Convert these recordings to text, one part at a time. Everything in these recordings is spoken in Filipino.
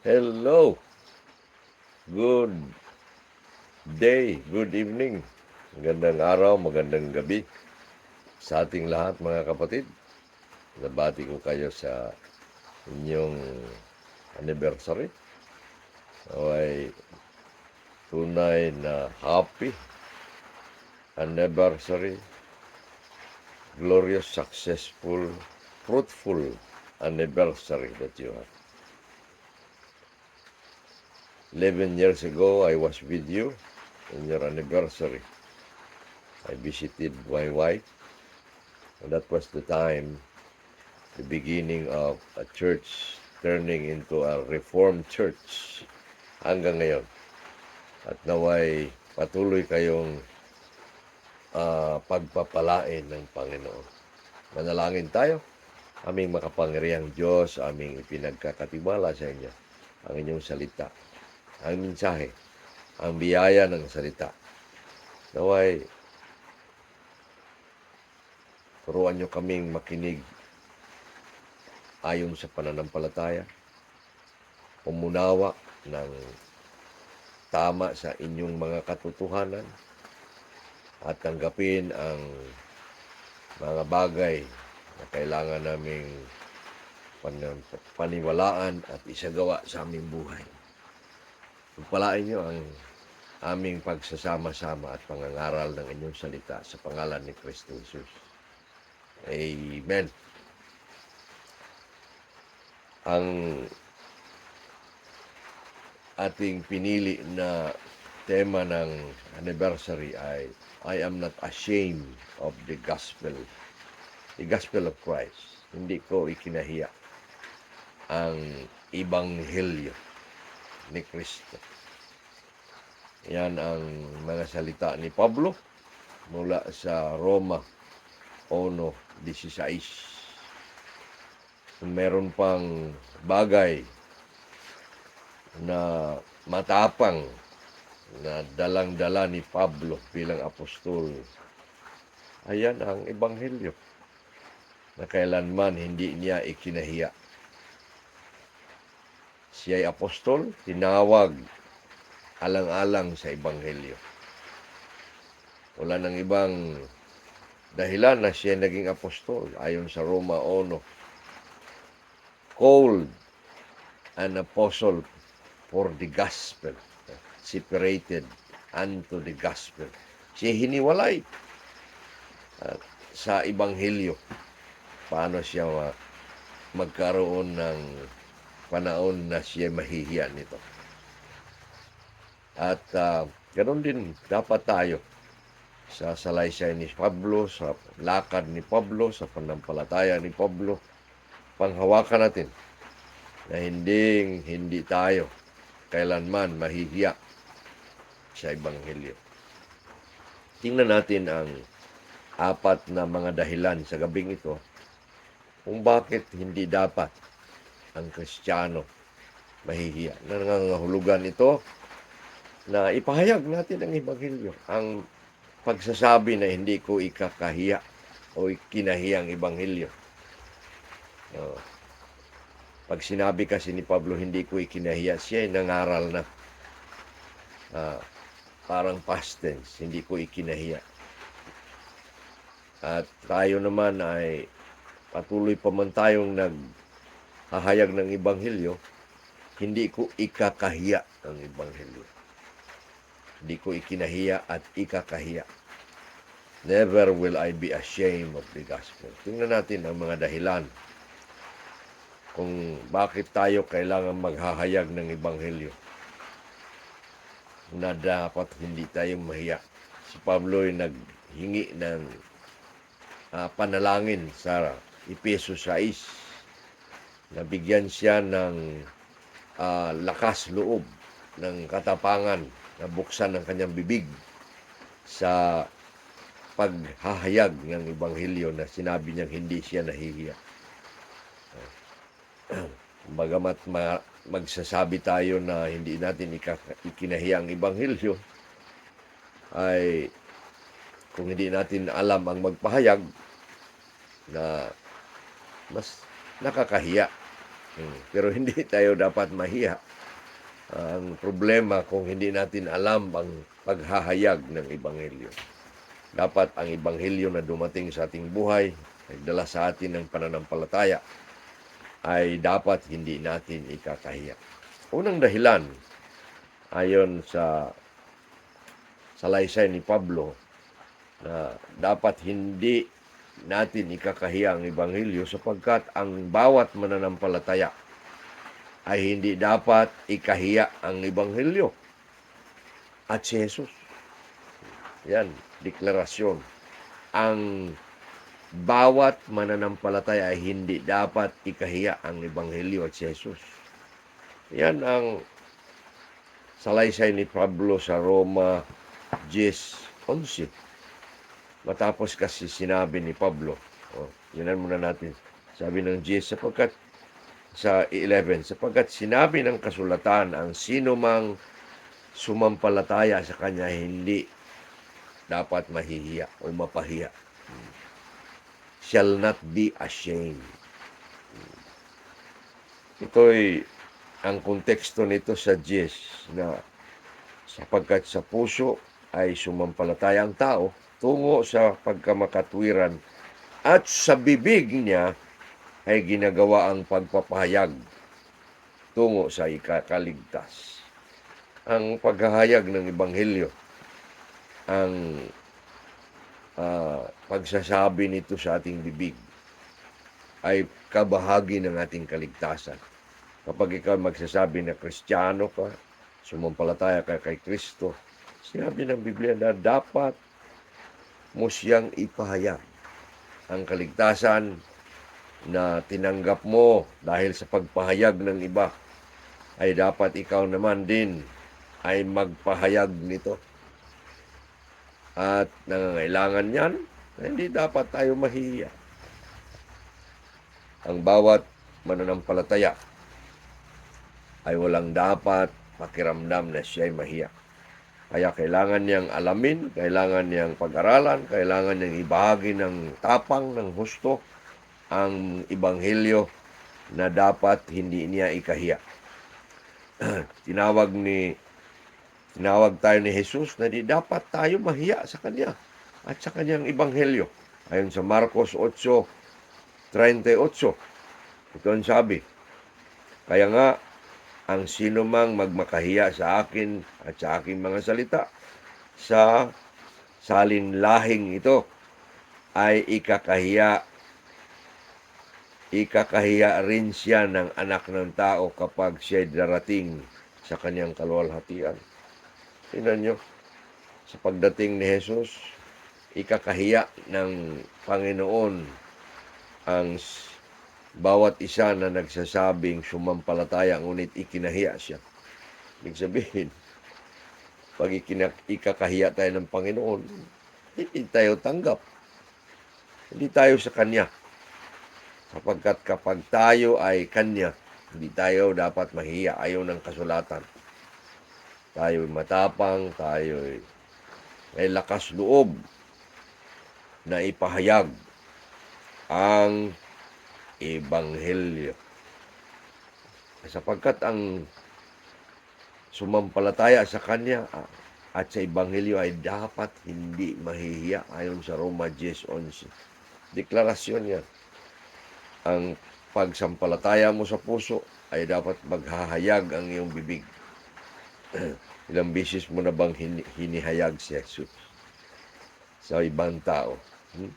Hello. Good day, good evening. Magandang araw, magandang gabi sa ating lahat mga kapatid. Nabati ko kayo sa inyong anniversary. Ay tunay na happy anniversary. Glorious, successful, fruitful anniversary that you have. 11 years ago, I was with you in your anniversary. I visited my wife. And that was the time, the beginning of a church turning into a reformed church hanggang ngayon. At naway patuloy kayong ah, pagpapalain ng Panginoon. Manalangin tayo. Aming makapangyarihang Diyos, aming ipinagkakatiwala sa inyo ang inyong salita ang mensahe, ang biyaya ng salita. Naway, turuan nyo kaming makinig ayon sa pananampalataya, umunawa ng tama sa inyong mga katotohanan, at tanggapin ang mga bagay na kailangan naming pan- paniwalaan at isagawa sa aming buhay. Pagpalain niyo ang aming pagsasama-sama at pangangaral ng inyong salita sa pangalan ni Kristo Jesus. Amen. Ang ating pinili na tema ng anniversary ay I am not ashamed of the gospel. The gospel of Christ. Hindi ko ikinahiya ang ibanghelyo ni Kristo. Yan ang mga salita ni Pablo mula sa Roma 1.16. Kung meron pang bagay na matapang na dalang-dala ni Pablo bilang apostol, ayan ang ebanghelyo na kailanman hindi niya ikinahiya siya ay apostol, tinawag alang-alang sa Ebanghelyo. Wala nang ibang dahilan na siya naging apostol ayon sa Roma 1. Called an apostle for the gospel, separated unto the gospel. Siya hiniwalay at sa Ebanghelyo. Paano siya ma- magkaroon ng panahon na siya mahihiya nito. At uh, ganoon din dapat tayo sa salaysay ni Pablo, sa lakad ni Pablo, sa panampalataya ni Pablo, panghawakan natin na hindi hindi tayo kailanman mahihiya sa Ebanghelyo. Tingnan natin ang apat na mga dahilan sa gabing ito kung bakit hindi dapat ang Kristiyano mahihiya. Nangangahulugan ito na ipahayag natin ang Ebanghelyo. Ang pagsasabi na hindi ko ikakahiya o kinahiyang Ebanghelyo. No. Pag sinabi kasi ni Pablo, hindi ko ikinahiya, siya ay nangaral na. Ah, parang past tense, hindi ko ikinahiya. At tayo naman ay patuloy pa man tayong nag hahayag ng Ebanghelyo, hindi ko ikakahiya ang Ebanghelyo. Hindi ko ikinahiya at ikakahiya. Never will I be ashamed of the gospel. Tingnan natin ang mga dahilan kung bakit tayo kailangan maghahayag ng Ebanghelyo na dapat hindi tayo mahiya. Si Pablo ay naghingi ng ah, panalangin sa Epeso 6 nabigyan siya ng ah, lakas loob ng katapangan na buksan ang kanyang bibig sa paghahayag ng Ebanghelyo na sinabi niyang hindi siya nahihiya. Bagamat ma- magsasabi tayo na hindi natin ikinahiya ang Ebanghelyo, ay kung hindi natin alam ang magpahayag na mas nakakahiya Pero hindi tayo dapat mahiya. Ang problema kung hindi natin alam ang paghahayag ng Ebanghelyo. Dapat ang Ebanghelyo na dumating sa ating buhay, nagdala sa atin ng pananampalataya, ay dapat hindi natin ikakahiya. Unang dahilan, ayon sa salaysay ni Pablo, na dapat hindi natin ikakahiya ang Ebanghelyo sapagkat ang bawat mananampalataya ay hindi dapat ikahiya ang Ebanghelyo at si Jesus. Yan, deklarasyon. Ang bawat mananampalataya ay hindi dapat ikahiya ang Ebanghelyo at si Jesus. Yan ang salaysay ni Pablo sa Roma 10.11. Matapos kasi sinabi ni Pablo, oh, yun muna natin, sabi ng 10, sapagkat sa 11, sapagkat sinabi ng kasulatan ang sino mang sumampalataya sa kanya hindi dapat mahihiya o mapahiya. Shall not be ashamed. Ito'y ang konteksto nito sa 10 na sapagkat sa puso ay sumampalataya ang tao tungo sa pagkamakatwiran at sa bibig niya ay ginagawa ang pagpapahayag tungo sa ikakaligtas. Ang paghahayag ng Ebanghelyo, ang ah, pagsasabi nito sa ating bibig ay kabahagi ng ating kaligtasan. Kapag ikaw magsasabi na kristyano ka, sumampalataya ka kay Kristo, sinabi ng Biblia na dapat mo siyang ipahayag ang kaligtasan na tinanggap mo dahil sa pagpahayag ng iba ay dapat ikaw naman din ay magpahayag nito. At nangangailangan yan, hindi dapat tayo mahiya. Ang bawat mananampalataya ay walang dapat pakiramdam na siya'y mahiya. Kaya kailangan niyang alamin, kailangan niyang pag-aralan, kailangan niyang ibahagi ng tapang, ng husto, ang ibanghelyo na dapat hindi niya ikahiya. tinawag ni tinawag tayo ni Jesus na di dapat tayo mahiya sa kanya at sa kanyang ibanghelyo. Ayon sa Marcos 8:38. Ito ang sabi. Kaya nga ang sino mang magmakahiya sa akin at sa aking mga salita sa salinlahing ito ay ikakahiya ikakahiya rin siya ng anak ng tao kapag siya darating sa kanyang kaluwalhatian. Tingnan nyo, sa pagdating ni Jesus, ikakahiya ng Panginoon ang bawat isa na nagsasabing sumampalataya ngunit ikinahiya siya. Ibig sabihin, pag ikina, ikakahiya tayo ng Panginoon, hindi tayo tanggap. Hindi tayo sa Kanya. Sapagkat kapag tayo ay Kanya, hindi tayo dapat mahiya. Ayaw ng kasulatan. Tayo matapang, tayo may lakas loob na ipahayag ang Ebanghelyo. Sapagkat ang sumampalataya sa Kanya ah, at sa Ebanghelyo ay dapat hindi mahihiya ayon sa Roma 10.11. Deklarasyon yan. Ang pagsampalataya mo sa puso ay dapat maghahayag ang iyong bibig. Ilang bisis mo na bang hini- hinihayag si Jesus sa ibang tao? Hmm?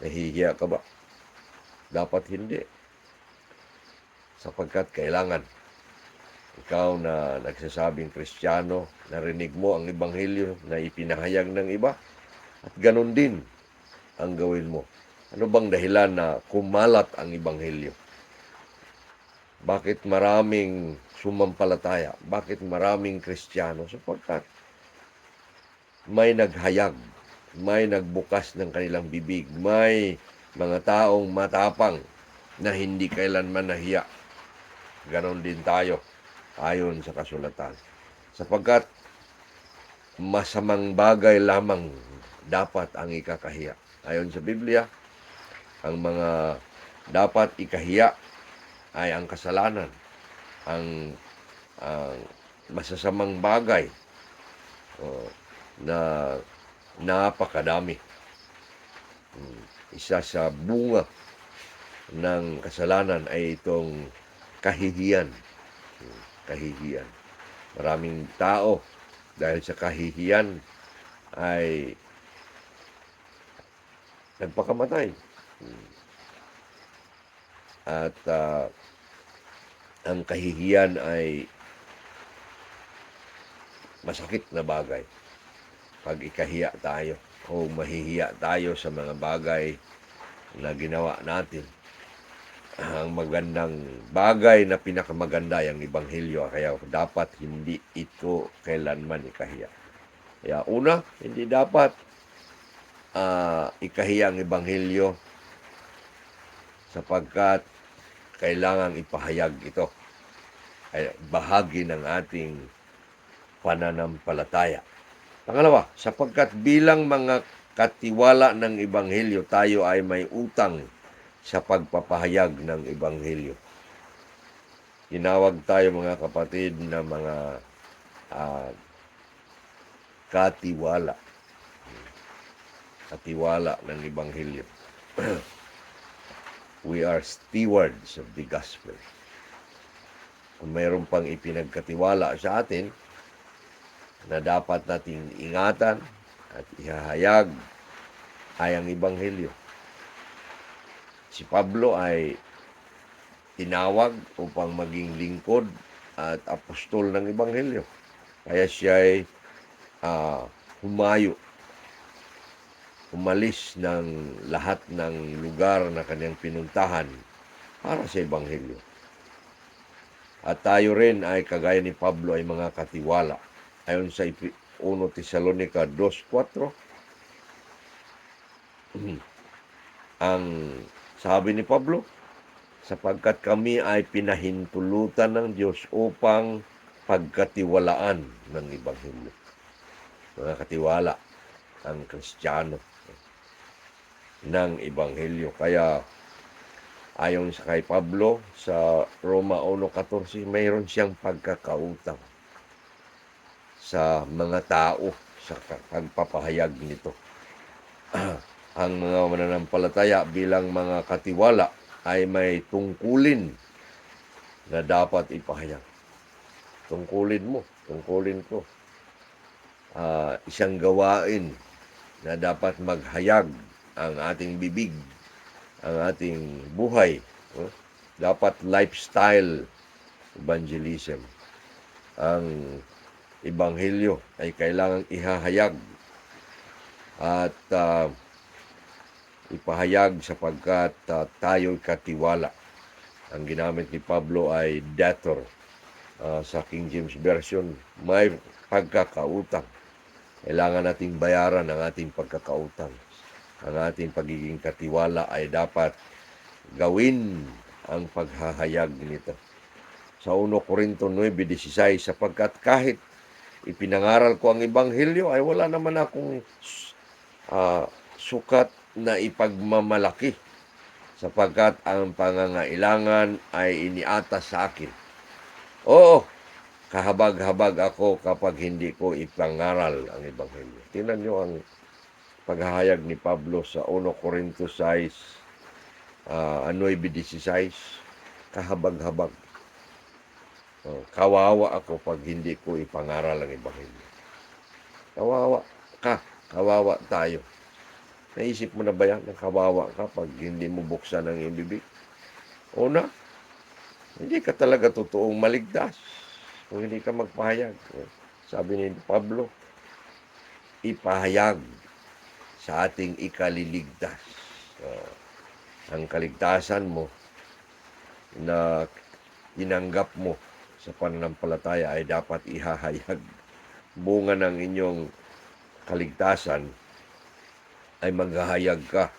Nahihiya ka ba? Dapat hindi. Sapagkat kailangan ikaw na nagsasabing kristyano, narinig mo ang ebanghelyo na ipinahayag ng iba, at ganun din ang gawin mo. Ano bang dahilan na kumalat ang ebanghelyo? Bakit maraming sumampalataya? Bakit maraming kristyano? Sapagkat may naghayag, may nagbukas ng kanilang bibig, may mga taong matapang na hindi kailanman nahiya. Ganon din tayo ayon sa kasulatan. Sapagkat masamang bagay lamang dapat ang ikakahiya. Ayon sa Biblia, ang mga dapat ikahiya ay ang kasalanan, ang, ang masasamang bagay oh, na napakadami. Hmm, Isa sa bunga ng kasalanan ay itong kahihiyan. Kahihiyan. Maraming tao dahil sa kahihiyan ay nagpakamatay. At ah, ang kahihiyan ay masakit na bagay. Pag ikahiya tayo o mahihiya tayo sa mga bagay na ginawa natin. Ang magandang bagay na pinakamaganda ang Ebanghelyo. Kaya dapat hindi ito kailanman ikahiya. Kaya una, hindi dapat ah, ikahiya ang Ebanghelyo sapagkat kailangang ipahayag ito. Ay bahagi ng ating pananampalataya. Pangalawa, sapagkat bilang mga katiwala ng Ebanghelyo, tayo ay may utang sa pagpapahayag ng Ebanghelyo. Tinawag tayo mga kapatid na mga ah, katiwala. Katiwala ng Ebanghelyo. We are stewards of the gospel. Kung mayroon pang ipinagkatiwala sa atin, na dapat nating ingatan at ihahayag ay ang Ebanghelyo. Si Pablo ay tinawag upang maging lingkod at apostol ng Ebanghelyo. Kaya siya ay ah, humayo, umalis ng lahat ng lugar na kanyang pinuntahan para sa Ebanghelyo. At tayo rin ay kagaya ni Pablo ay mga katiwala ayon sa 1 Tesalonica 2.4 ang sabi ni Pablo sapagkat kami ay pinahintulutan ng Diyos upang pagkatiwalaan ng Ebanghelyo. Mga katiwala ang Kristiyano ng Ebanghelyo. Kaya ayon sa kay Pablo sa Roma 1.14, mayroon siyang pagkakautang sa mga tao sa pagpapahayag nito. Ang mga mananampalataya bilang mga katiwala ay may tungkulin na dapat ipahayag. Tungkulin mo, tungkulin ko. Ah, isang gawain na dapat maghayag ang ating bibig, ang ating buhay. oh. Dapat lifestyle evangelism. Ang ebanghelyo ay kailangang ihahayag at ah, ipahayag sapagkat uh, tayo'y katiwala. Ang ginamit ni Pablo ay debtor ah, sa King James Version. May pagkakautang. Kailangan nating bayaran ang ating pagkakautang. Ang ating pagiging katiwala ay dapat gawin ang paghahayag nito. Sa 1 Corinto 9.16, sapagkat kahit ipinangaral ko ang Ebanghelyo, ay wala naman akong ah, sukat na ipagmamalaki sapagkat ang pangangailangan ay iniatas sa akin. Oo, kahabag-habag ako kapag hindi ko ipangaral ang Ebanghelyo. Tingnan nyo ang paghahayag ni Pablo sa 1 Corinto 6, uh, 9.16, kahabag-habag. Oh, kawawa ako pag hindi ko ipangaral ang Ebanghelyo. Kawawa ka, kawawa tayo. Naisip mo na ba yan kawawa ka pag hindi mo buksan ang iyong bibig? Una, hindi ka talaga totoong maligtas kung hindi ka magpahayag. Sabi ni Pablo, ipahayag sa ating ikaliligtas. Ah, ang kaligtasan mo na tinanggap mo sa pananampalataya ay dapat ihahayag. Bunga ng inyong kaligtasan ay maghahayag ka.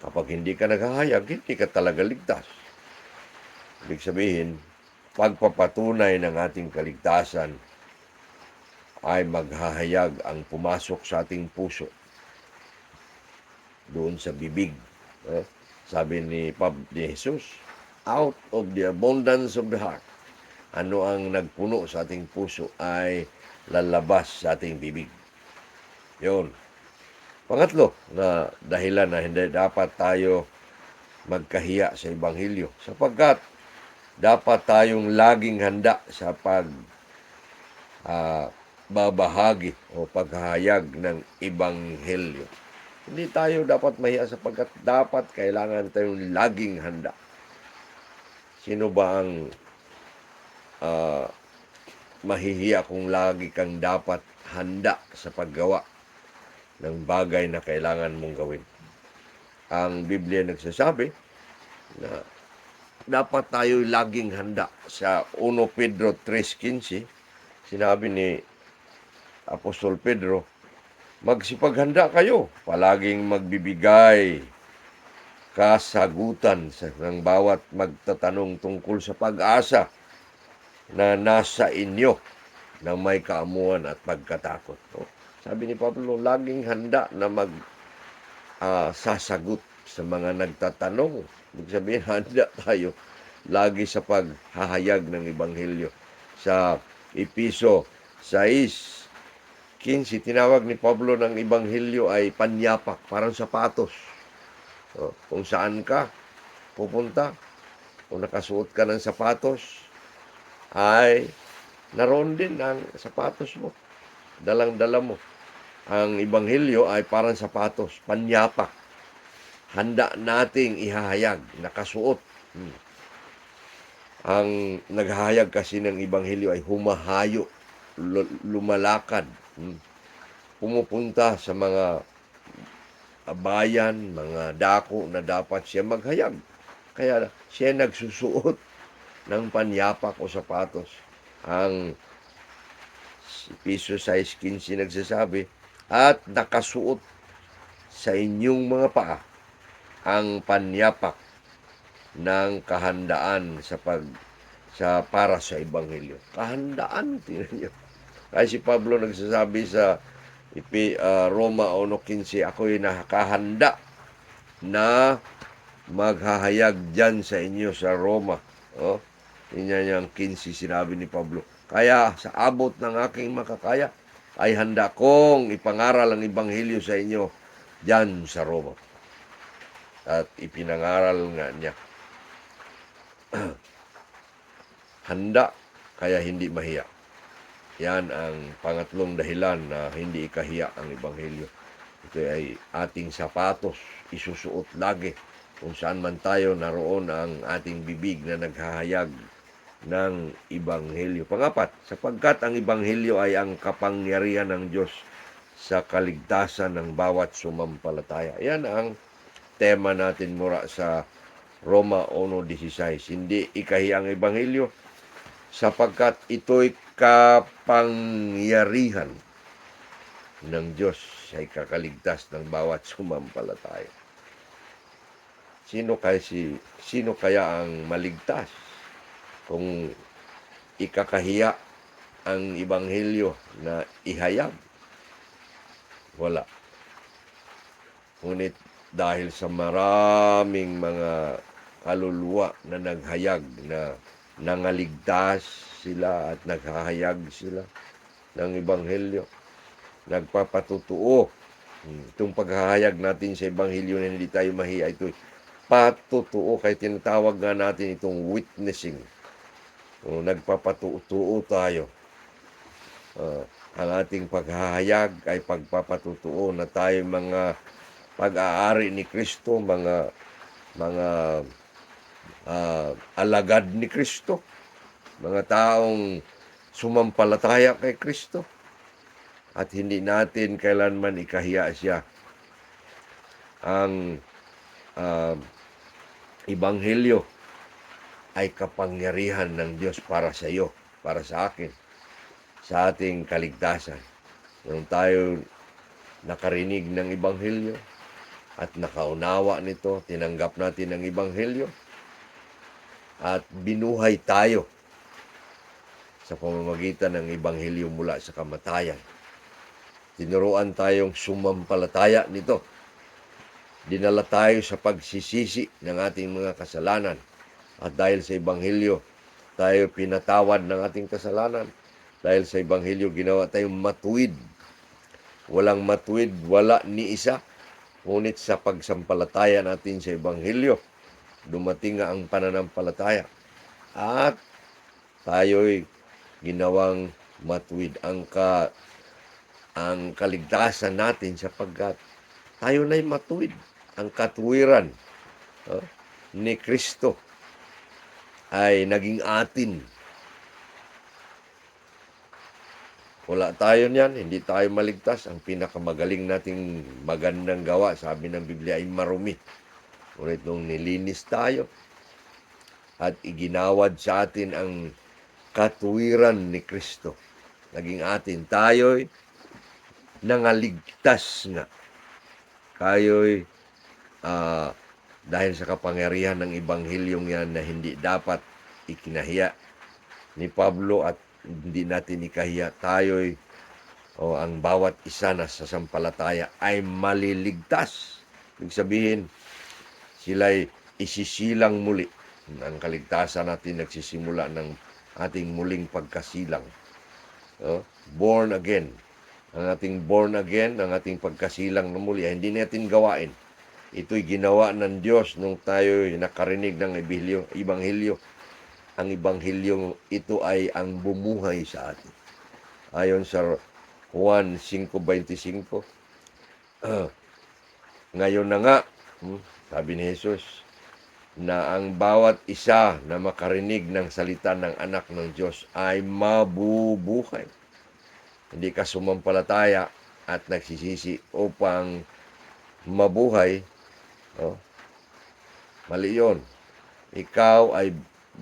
Kapag hindi ka naghahayag, hindi ka talaga ligtas. Ibig sabihin, pagpapatunay ng ating kaligtasan ay maghahayag ang pumasok sa ating puso doon sa bibig. Eh, sabi ni Pab ni Jesus, out of the abundance of the heart, ano ang nagpuno sa ating puso ay lalabas sa ating bibig. Yun. Pangatlo, na dahilan na hindi dapat tayo magkahiya sa Ebanghelyo. Sapagkat dapat tayong laging handa sa pag ah, babahagi o paghahayag ng Ebanghelyo. Hindi tayo dapat mahiya sapagkat dapat kailangan tayong laging handa. Sino ba ang ah, mahihiya kung lagi kang dapat handa sa paggawa ng bagay na kailangan mong gawin? Ang Biblia nagsasabi na dapat tayo laging handa. Sa 1 Pedro 3.15, sinabi ni Apostol Pedro, magsipaghanda kayo, palaging magbibigay kasagutan sa ng bawat magtatanong tungkol sa pag-asa na nasa inyo na may kaamuan at pagkatakot. No? Sabi ni Pablo, laging handa na mag ah, sasagot sa mga nagtatanong. Ibig sabihin, handa tayo lagi sa paghahayag ng Ebanghelyo. Sa Episo 6, 15, tinawag ni Pablo ng Ebanghelyo ay panyapak, parang sapatos. O, kung saan ka pupunta, kung nakasuot ka ng sapatos, ay naroon din ang sapatos mo. Dalang-dala mo. Ang Ebanghelyo ay parang sapatos, panyapak. Handa nating ihahayag, nakasuot. Hmm. Ang naghahayag kasi ng Ebanghelyo ay humahayo, lu- lumalakad. Hmm. Pumupunta sa mga bayan, mga dako na dapat siya maghayag. Kaya siya nagsusuot ng panyapak o sapatos. Ang piso 6.15 nagsasabi, at nakasuot sa inyong mga paa ang panyapak ng kahandaan sa pag sa para sa ebanghelyo. Kahandaan tingnan niyo. Kaya si Pablo nagsasabi sa Ipi, ah, Roma 1.15, ako'y nakahanda na maghahayag dyan sa inyo sa Roma. Oh, yun yan yung 15 sinabi ni Pablo. Kaya sa abot ng aking makakaya, ay handa kong ipangaral ang Ebanghelyo sa inyo dyan sa Roma. At ipinangaral nga niya. handa, kaya hindi mahiya. Yan ang pangatlong dahilan na hindi ikahiya ang Ebanghelyo. Ito ay ating sapatos, isusuot lagi. Kung saan man tayo, naroon ang ating bibig na naghahayag ng Ebanghelyo. Pangapat, sapagkat ang Ebanghelyo ay ang kapangyarihan ng Diyos sa kaligtasan ng bawat sumampalataya. Yan ang tema natin mura sa Roma 1.16. Hindi ikahiya ang Ebanghelyo sapagkat ito'y kapangyarihan ng Diyos sa ikakaligtas ng bawat sumampalataya. Sino kaya si sino kaya ang maligtas kung ikakahiya ang ebanghelyo na ihayag? Wala. Ngunit dahil sa maraming mga kaluluwa na naghayag na nangaligtas sila at naghahayag sila ng ebanghelyo. Nagpapatutuo. Hmm, Itong paghahayag natin sa ebanghelyo na hindi tayo mahiya, ito patutuo. Kaya tinatawag nga natin itong witnessing. O, nagpapatutuo tayo. Ah, ang ating paghahayag ay pagpapatutuo na tayo mga pag-aari ni Kristo, mga mga ah, alagad ni Kristo, mga taong sumampalataya kay Kristo at hindi natin kailanman ikahiya siya. Ang ah, Ebanghelyo ay kapangyarihan ng Diyos para sa iyo, para sa akin, sa ating kaligtasan. Nung tayo nakarinig ng Ebanghelyo at nakaunawa nito, tinanggap natin ang Ebanghelyo at binuhay tayo sa pamamagitan ng Ebanghelyo mula sa kamatayan. Tinuruan tayong sumampalataya nito. Dinala tayo sa pagsisisi ng ating mga kasalanan At dahil sa Ebanghelyo, tayo pinatawad ng ating kasalanan. Dahil sa Ebanghelyo, ginawa tayong matuwid. Walang matuwid, wala ni isa. Ngunit sa pagsampalataya natin sa Ebanghelyo, dumating nga ang pananampalataya. At tayo'y ginawang matuwid. Ang ka ang kaligtasan natin sapagkat tayo na'y matuwid. Ang katuwiran oh, ni Kristo ay naging atin. Wala tayo niyan, hindi tayo maligtas. Ang pinakamagaling nating magandang gawa, sabi ng Biblia, ay marumi. Ngunit nung nilinis tayo at iginawad sa atin ang katuwiran ni Kristo, naging atin, tayo'y nangaligtas nga. Kayo'y ah, dahil sa kapangyarihan ng Ebanghilyong yan na hindi dapat ikinahiya ni Pablo at hindi natin ikahiya, tayo'y o ang bawat isa na sa sampalataya ay maliligtas. Ibig sabihin, sila'y isisilang muli. Ang kaligtasan natin nagsisimula ng ating muling pagkasilang. Born again. Ang ating born again, ang ating pagkasilang na muli, hindi natin gawain. Ito'y ginawa ng Diyos nung tayo nakarinig ng ebanghelyo. ebanghelyo. Ang ebanghelyo ito ay ang bumuhay sa atin. Ayon sa Juan 5.25, ah, ngayon na nga, hmm, sabi ni Jesus, na ang bawat isa na makarinig ng salita ng anak ng Diyos ay mabubuhay. Hindi ka sumampalataya at nagsisisi upang mabuhay, oh, mali yun. Ikaw ay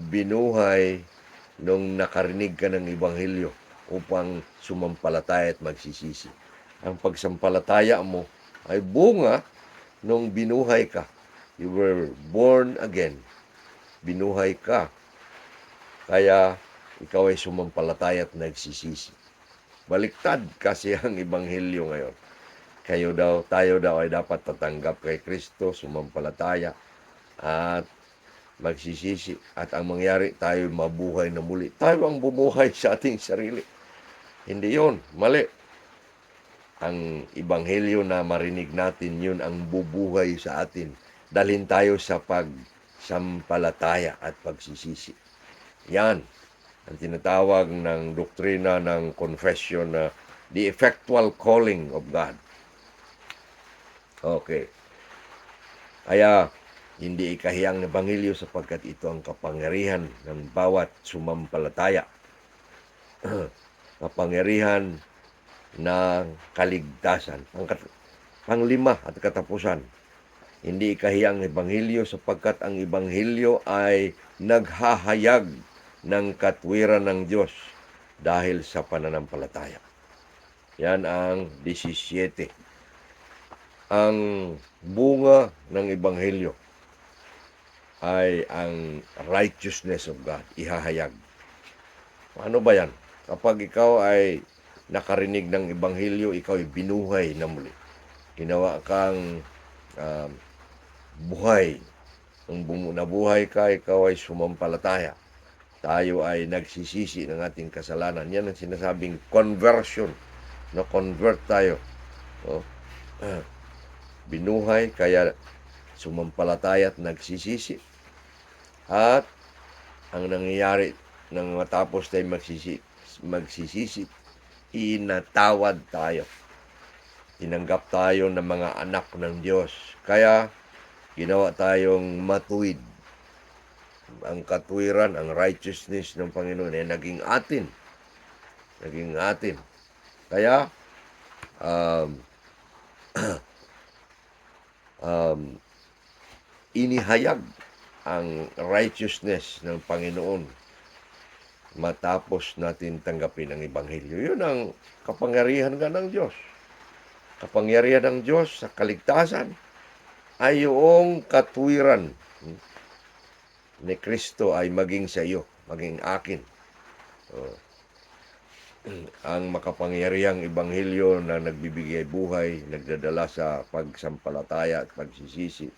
binuhay nung nakarinig ka ng Ebanghelyo upang sumampalataya at magsisisi. Ang pagsampalataya mo ay bunga nung binuhay ka. You were born again. Binuhay ka. Kaya ikaw ay sumampalataya at nagsisisi. Baliktad kasi ang Ebanghelyo ngayon. Kayo daw, tayo daw ay dapat tatanggap kay Kristo, sumampalataya, at magsisisi. At ang mangyari, tayo mabuhay na muli. Tayo ang bumuhay sa ating sarili. Hindi yon mali. Ang Ebanghelyo na marinig natin, yun ang bubuhay sa atin. Dalhin tayo sa pagsampalataya at pagsisisi. Yan ang tinatawag ng doktrina ng confession na the effectual calling of God. Okay. Kaya, hindi ikahiyang na bangilyo sapagkat ito ang kapangyarihan ng bawat sumampalataya. kapangyarihan ng kaligtasan. Ang kat- panglima at katapusan, hindi ikahiyang ebanghelyo sapagkat ang ebanghelyo ay naghahayag ng katwiran ng Diyos dahil sa pananampalataya. Yan ang 17. Ang bunga ng ebanghelyo ay ang righteousness of God, ihahayag. Ano ba yan? Kapag ikaw ay nakarinig ng ebanghelyo, ikaw ay binuhay na muli. Ginawa kang um, buhay. Kung bumu- nabuhay ka, ikaw ay sumampalataya. Tayo ay nagsisisi ng ating kasalanan. Yan ang sinasabing conversion. Na-convert tayo. Oh. Binuhay, kaya sumampalataya at nagsisisi. At ang nangyayari nang matapos tayo magsisi, magsisisi, inatawad tayo. Tinanggap tayo ng mga anak ng Diyos. Kaya, ginawa tayong matuwid. Ang katwiran, ang righteousness ng Panginoon ay naging atin. Naging atin. Kaya, um, um, inihayag ang righteousness ng Panginoon matapos natin tanggapin ang Ebanghelyo. Yun ang kapangyarihan nga ng Diyos. Kapangyarihan ng Diyos sa kaligtasan ay yung katwiran ni Kristo ay maging sa iyo, maging akin. Oh. Ang makapangyarihang Ebanghelyo na nagbibigay buhay, nagdadala sa pagsampalataya at pagsisisi,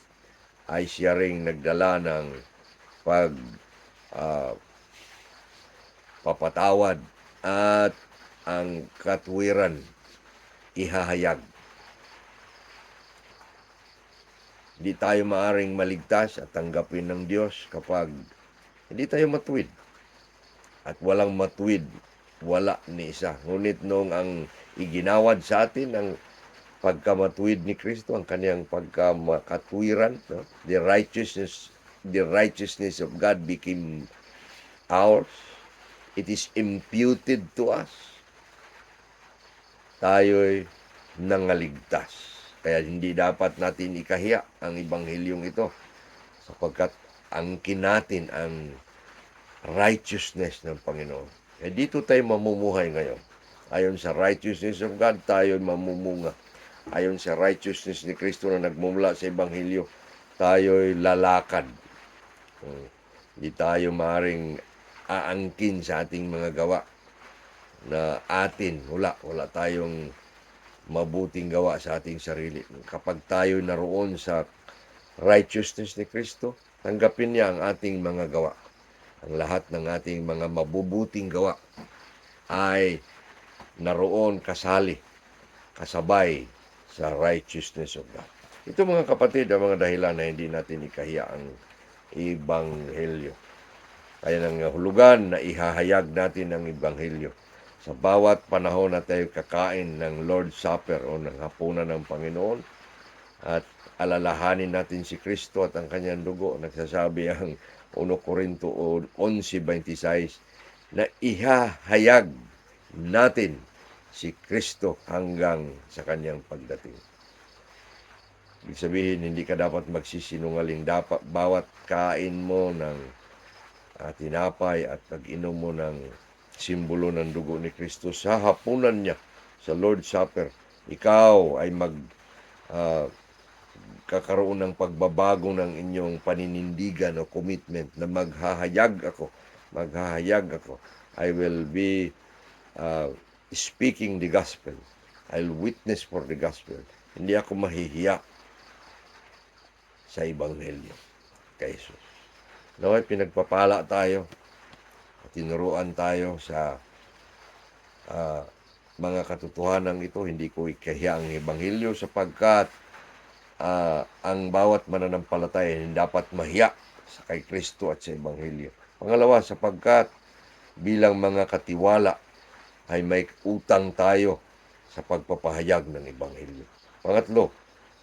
ay siya ring nagdala ng pag ah, papatawad at ang katwiran ihahayag. Hindi tayo maaring maligtas at tanggapin ng Diyos kapag hindi tayo matuwid. At walang matuwid, wala ni isa. Ngunit noong ang iginawad sa atin ang pagkamatuwid ni Kristo, ang kanyang pagkamakatwiran, no? the righteousness the righteousness of God became ours. It is imputed to us. Tayo'y nangaligtas. Kaya hindi dapat natin ikahiya ang ibanghelyong ito sapagkat angkin natin ang righteousness ng Panginoon. Eh dito tayo mamumuhay ngayon. Ayon sa righteousness of God, tayo mamumunga. Ayon sa righteousness ni Kristo na nagmumula sa Ebanghelyo, tayo'y lalakad. Hmm. Hindi tayo maring aangkin sa ating mga gawa na atin, wala, wala tayong mabuting gawa sa ating sarili. Kapag tayo naroon sa righteousness ni Kristo, tanggapin niya ang ating mga gawa. Ang lahat ng ating mga mabubuting gawa ay naroon kasali, kasabay sa righteousness of God. Ito mga kapatid, ang mga dahilan na hindi natin ikahiya ang Ibanghelyo. Kaya ng hulugan na ihahayag natin ang Ibanghelyo sa bawat panahon na tayo kakain ng Lord's Supper o ng hapunan ng Panginoon at alalahanin natin si Kristo at ang kanyang dugo. Nagsasabi ang 1 Corinto 11.26 na ihahayag natin si Kristo hanggang sa kanyang pagdating. Ibig sabihin, hindi ka dapat magsisinungaling. Dapat, bawat kain mo ng uh, tinapay at pag-inom mo ng simbolo ng dugo ni Kristo sa hapunan niya sa Lord's Supper, ikaw ay mag uh, kakaroon ng pagbabago ng inyong paninindigan o commitment na maghahayag ako, maghahayag ako. I will be uh, speaking the gospel. I'll witness for the gospel. Hindi ako mahihiya sa Ebanghelyo kay Jesus. Naway pinagpapala tayo tinuruan tayo sa uh, mga katotohanan ito. Hindi ko ikahiya ang Ebanghelyo sapagkat uh, ang bawat mananampalataya dapat mahiya sa kay Kristo at sa Ebanghelyo. Pangalawa, sapagkat bilang mga katiwala ay may utang tayo sa pagpapahayag ng Ebanghelyo. Pangatlo,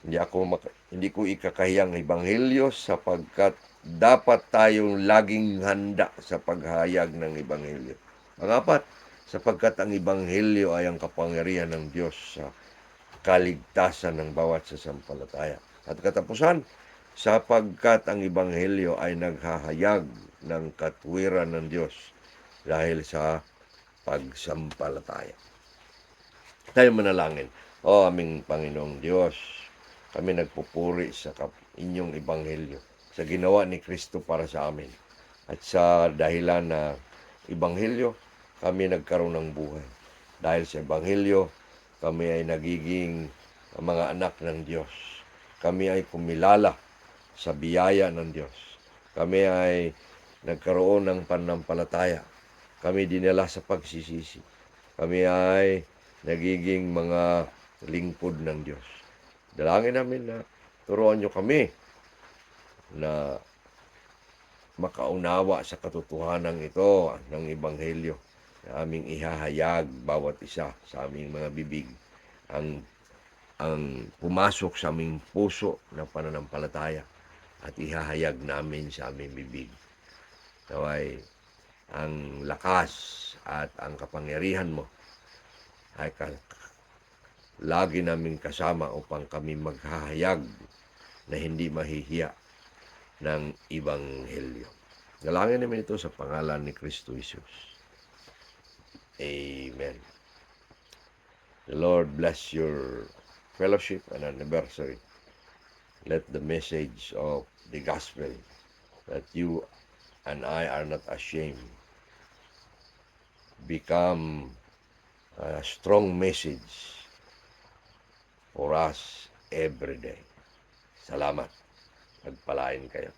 hindi ako hindi ko ikakahiyang Ebanghelyo sapagkat dapat tayong laging handa sa paghayag ng Ebanghelyo. Pangapat, sapagkat ang Ebanghelyo ay ang kapangyarihan ng Diyos sa kaligtasan ng bawat sasampalataya. At katapusan, sapagkat ang Ebanghelyo ay naghahayag ng katwiran ng Diyos dahil sa pagsampalataya. Tayo manalangin. O aming Panginoong Diyos, kami nagpupuri sa inyong Ebanghelyo sa ginawa ni Kristo para sa amin. At sa dahilan na Ebanghelyo, kami nagkaroon ng buhay. Dahil sa Ebanghelyo, kami ay nagiging mga anak ng Diyos. Kami ay kumilala sa biyaya ng Diyos. Kami ay nagkaroon ng panampalataya. Kami dinala sa pagsisisi. Kami ay nagiging mga lingkod ng Diyos. Dalangin namin na turuan nyo kami na makaunawa sa katotohanan ito ng Ebanghelyo aming ihahayag bawat isa sa aming mga bibig ang ang pumasok sa aming puso ng pananampalataya at ihahayag namin sa aming bibig. Naway, ang lakas at ang kapangyarihan mo ay ka, lagi namin kasama upang kami maghahayag na hindi mahihiya ng Ibanghelyo. Dalangin namin ito sa pangalan ni Kristo Jesus. Amen. The Lord bless your fellowship and anniversary. Let the message of the gospel that you and I are not ashamed become a strong message for us every day. Salamat. Pagpalain kayo.